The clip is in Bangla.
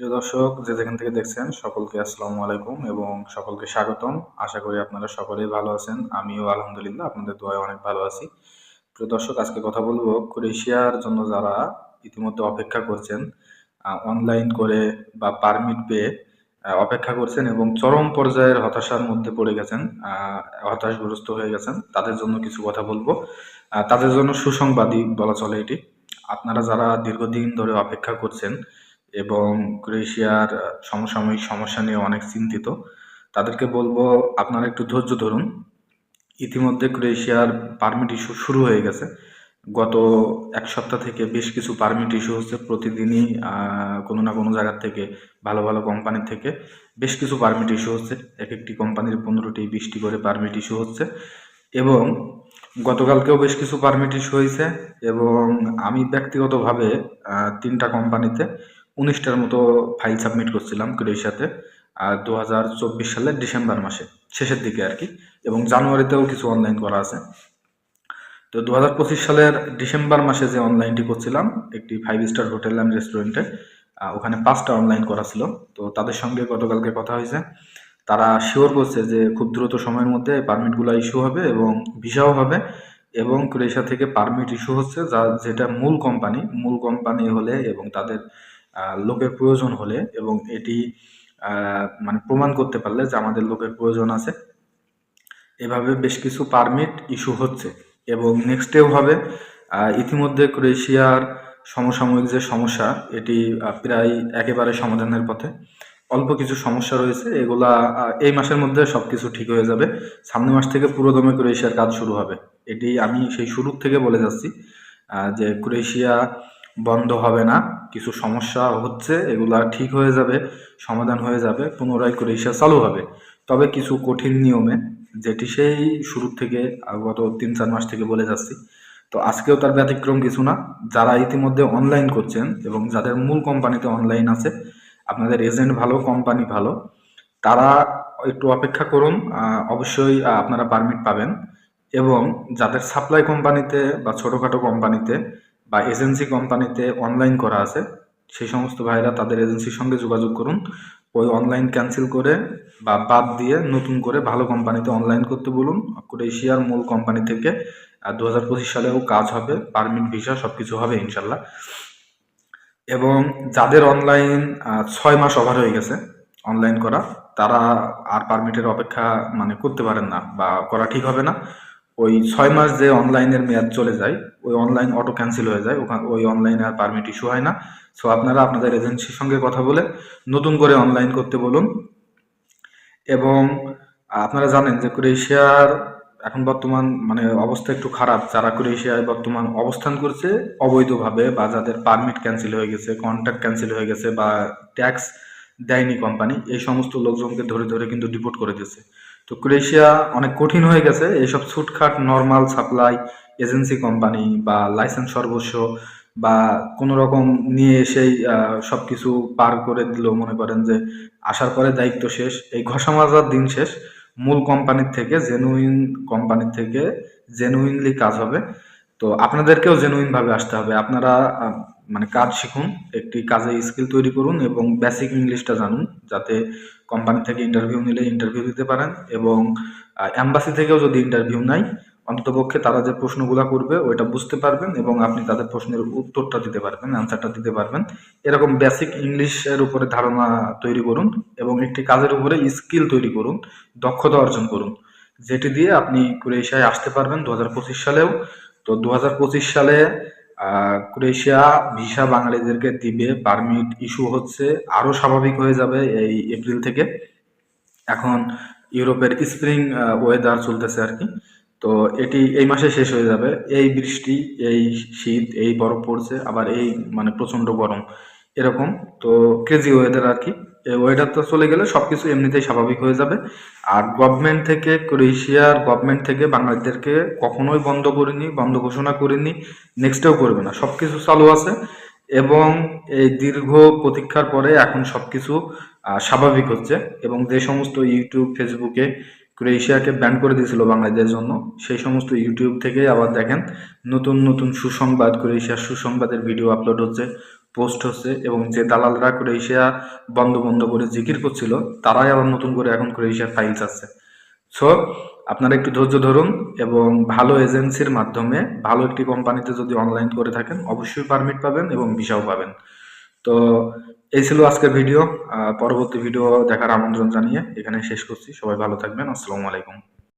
প্রিয় দর্শক, যে যেখান থেকে দেখছেন, সকলকে আসসালামু আলাইকুম এবং সকলকে স্বাগতম। আশা করি আপনারা সকলেই ভালো আছেন। আমিও আলহামদুলিল্লাহ, আপনাদের দোয়ায় অনেক ভালো আছি। প্রিয় দর্শক, আজকে কথা বলব ক্রোয়েশিয়ার জন্য যারা ইতিমধ্যে অপেক্ষা করছেন অনলাইন করে বা পারমিট পেয়ে অপেক্ষা করছেন এবং চরম পর্যায়ের হতাশার মধ্যে পড়ে গেছেন হতাশগ্রস্ত হয়ে গেছেন, তাদের জন্য কিছু কথা বলব। তাদের জন্য সুসংবাদী বলা চলে এটি। আপনারা যারা দীর্ঘদিন ধরে অপেক্ষা করছেন এবং ক্রোয়েশিয়ার সমসাময়িক সমস্যা নিয়ে অনেক চিন্তিত। তাদেরকে বলব, আপনারা একটু ধৈর্য ধরুন। ইতিমধ্যে ক্রোয়েশিয়ার পারমিট ইস্যু শুরু হয়ে গেছে। গত এক সপ্তাহ থেকে বেশ কিছু পারমিট ইস্যু হচ্ছে প্রতিদিনই কোনো না কোনো জায়গার থেকে, ভালো ভালো কোম্পানি থেকে বেশ কিছু পারমিট ইস্যু হচ্ছে। এক একটি কোম্পানির পনেরোটি, বিশটি করে পারমিট ইস্যু হচ্ছে। এবং গতকালকেও বেশ কিছু পারমিট ইস্যু হয়েছে এবং আমি ব্যক্তিগতভাবে তিনটা কোম্পানিতে উনিশটার মতো ফাইল সাবমিট করছিলাম ক্রোয়েশিয়াতে, আর দু হাজার চব্বিশ সালের ডিসেম্বর মাসে, শেষের দিকে আর কি, এবং জানুয়ারিতেও কিছু অনলাইন করা আছে। তো দু হাজার পঁচিশ সালের ডিসেম্বর মাসে যে অনলাইনটি করছিলাম, একটি ফাইভ স্টার হোটেল অ্যান্ড রেস্টুরেন্টে ওখানে পাঁচটা অনলাইন করা ছিল। তো তাদের সঙ্গে গতকালকে কথা হয়েছে। তারা শিওর করছে যে খুব দ্রুত সময়ের মধ্যে পারমিটগুলো ইস্যু হবে এবং ভিসাও হবে, এবং ক্রোয়েশিয়া থেকে পারমিট ইস্যু হচ্ছে, যা, যেটা মূল কোম্পানি মূল কোম্পানি হলে এবং তাদের লোকের প্রয়োজন হলে এবং এটি মানে প্রমাণ করতে পারলে যে আমাদের লোকের প্রয়োজন আছে। এভাবে বেশ কিছু পারমিট ইস্যু হচ্ছে এবং নেক্সটেও হবে। ইতিমধ্যে ক্রোয়েশিয়ার সমসাময়িক যে সমস্যা, এটি প্রায় একেবারে সমাধানের পথে। অল্প কিছু সমস্যা রয়েছে, এগুলা এই মাসের মধ্যে সবকিছু ঠিক হয়ে যাবে। সামনের মাস থেকে পুরোদমে ক্রোয়েশিয়ার কাজ শুরু হবে। এটি আমি সেই শুরু থেকে বলে যাচ্ছি যে ক্রোয়েশিয়া বন্ধ হবে না। কিছু সমস্যা হচ্ছে, এগুলা ঠিক হয়ে যাবে, সমাধান হয়ে যাবে, পুনরায় ক্রোয়েশিয়া চালু হবে। তবে কিছু কঠিন নিয়মে, যেটি সেই শুরু থেকে গত তিন চার মাস থেকে বলে যাচ্ছি। তো আজকেও তার ব্যতিক্রম কিছু না। যারা ইতিমধ্যে অনলাইন করছেন এবং যাদের মূল কোম্পানিতে অনলাইন আছে, আপনাদের এজেন্ট ভালো কোম্পানি ভালো, তারা একটু অপেক্ষা করুন। অবশ্যই আপনারা পারমিট পাবেন। এবং যাদের সাপ্লাই কোম্পানিতে বা ছোটোখাটো কোম্পানিতে বা এজেন্সি কোম্পানিতে অনলাইন করা আছে, সেই সমস্ত ভাইরা তাদের এজেন্সির সঙ্গে যোগাযোগ করুন। ওই অনলাইন ক্যান্সেল করে বা বাদ দিয়ে নতুন করে ভালো কোম্পানিতে অনলাইন করতে বলুন। ক্রোয়েশিয়ার মূল কোম্পানি থেকে দু হাজার পঁচিশ সালেও কাজ হবে পারমিট ভিসা সব কিছু হবে ইনশাল্লাহ। এবং যাদের অনলাইন ছয় মাস ওভার হয়ে গেছে অনলাইন করা, তারা আর পারমিটের অপেক্ষা মানে করতে পারেন না বা করা ঠিক হবে না। ওই ছয় মাস যে অনলাইনের মেয়াদ চলে যায়, ওই অনলাইন অটো ক্যান্সেল হয়ে যায় ওই অনলাইনে আর পারমিট ইস্যু হয় না। সো আপনারা আপনাদের এজেন্সির সঙ্গে কথা বলে নতুন করে অনলাইন করতে বলুন। এবং আপনারা জানেন যে ক্রোয়েশিয়ার এখন বর্তমান মানে অবস্থা একটু খারাপ। যারা ক্রোয়েশিয়ায় বর্তমান অবস্থান করছে, অবৈধভাবে বা যাদের পারমিট ক্যান্সেল হয়ে গেছে কন্ট্রাক্ট ক্যান্সেল হয়ে গেছে বা ট্যাক্স দেয়নি কোম্পানি এই সমস্ত লোকজনকে ধরে ধরে কিন্তু ডিপোর্ট করে দিয়েছে। তো ক্রোয়েশিয়া অনেক কঠিন হয়ে গেছে। এইসব ছুটখাট নর্মাল সাপ্লাই এজেন্সি কোম্পানি বা লাইসেন্স সর্বস্ব বা কোনো রকম নিয়ে এসেই সব কিছু পার করে দিল মনে করেন যে আসার পরে দায়িত্ব শেষ। এই ঘষা মাজার দিন শেষ। মূল কোম্পানির থেকে জেনুইন কোম্পানির থেকে জেনুইনলি কাজ হবে। তো আপনাদেরকেও জেনুইনভাবে আসতে হবে। আপনারা মানে কাজ শিখুন, একটি কাজে স্কিল তৈরি করুন এবং বেসিক ইংলিশটা জানুন যাতে কোম্পানি থেকে ইন্টারভিউ নিলে ইন্টারভিউ দিতে পারেন এবং অ্যাম্বাসি থেকেও যদি ইন্টারভিউ নাই, অন্ততপক্ষে তারা যে প্রশ্নগুলো করবে ওইটা বুঝতে পারবেন এবং আপনি তাদের প্রশ্নের উত্তরটা দিতে পারবেন অ্যান্সারটা দিতে পারবেন। এরকম বেসিক ইংলিশের উপরে ধারণা তৈরি করুন এবং একটি কাজের উপরে স্কিল তৈরি করুন, দক্ষতা অর্জন করুন। যেটি দিয়ে আপনি ক্রোয়েশিয়ায় আসতে পারবেন দু হাজার পঁচিশ সালেও। তো দু হাজার পঁচিশ সালে ক্রোয়েশিয়া ভিসা বাঙালিদেরকে দিবে পারমিট ইস্যু হচ্ছে, আরও স্বাভাবিক হয়ে যাবে এই এপ্রিল থেকে। এখন ইউরোপের স্প্রিং ওয়েদার চলতেছে আর কি। তো এটি এই মাসে শেষ হয়ে যাবে। এই বৃষ্টি, এই শীত, এই বরফ পড়ছে, আবার এই মানে প্রচণ্ড গরম, এরকম। তো ক্রেজি ওয়েদার আর কি। ওয়েদারটা চলে গেলে সবকিছু এমনিতেই স্বাভাবিক হয়ে যাবে। আর গভর্নমেন্ট থেকে ক্রোয়েশিয়ার গভর্নমেন্ট থেকে বাঙালিদেরকে কখনোই বন্ধ করেনি বন্ধ ঘোষণা করেনি নেক্সটেও করবে না। সবকিছু চালু আছে এবং এই দীর্ঘ প্রতীক্ষার পরে এখন সবকিছু আহ, স্বাভাবিক হচ্ছে এবং যে সমস্ত ইউটিউব ফেসবুকে ক্রোয়েশিয়াকে ব্যান করে দিয়েছিল বাংলাদেশের জন্য সেই সমস্ত ইউটিউব থেকে আবার দেখেন নতুন নতুন সুসংবাদ ক্রোয়েশিয়ার সুসংবাদের ভিডিও আপলোড হচ্ছে। পোস্ট হচ্ছে এবং যে দালালরা ক্রোয়েশিয়া বন্ধ বন্ধ করে জিকির করছিল, তারাই আবার নতুন করে এখন ক্রোয়েশিয়ার ফাইল চাচ্ছে সো আপনারা একটু ধৈর্য ধরুন এবং ভালো এজেন্সির মাধ্যমে ভালো একটি কোম্পানিতে যদি অনলাইন করে থাকেন, অবশ্যই পারমিট পাবেন এবং ভিসাও পাবেন। তো, এই ছিল আজকের ভিডিও পরবর্তী ভিডিও দেখার আমন্ত্রণ জানিয়ে এখানে শেষ করছি। সবাই ভালো থাকবেন। আসসালামু আলাইকুম।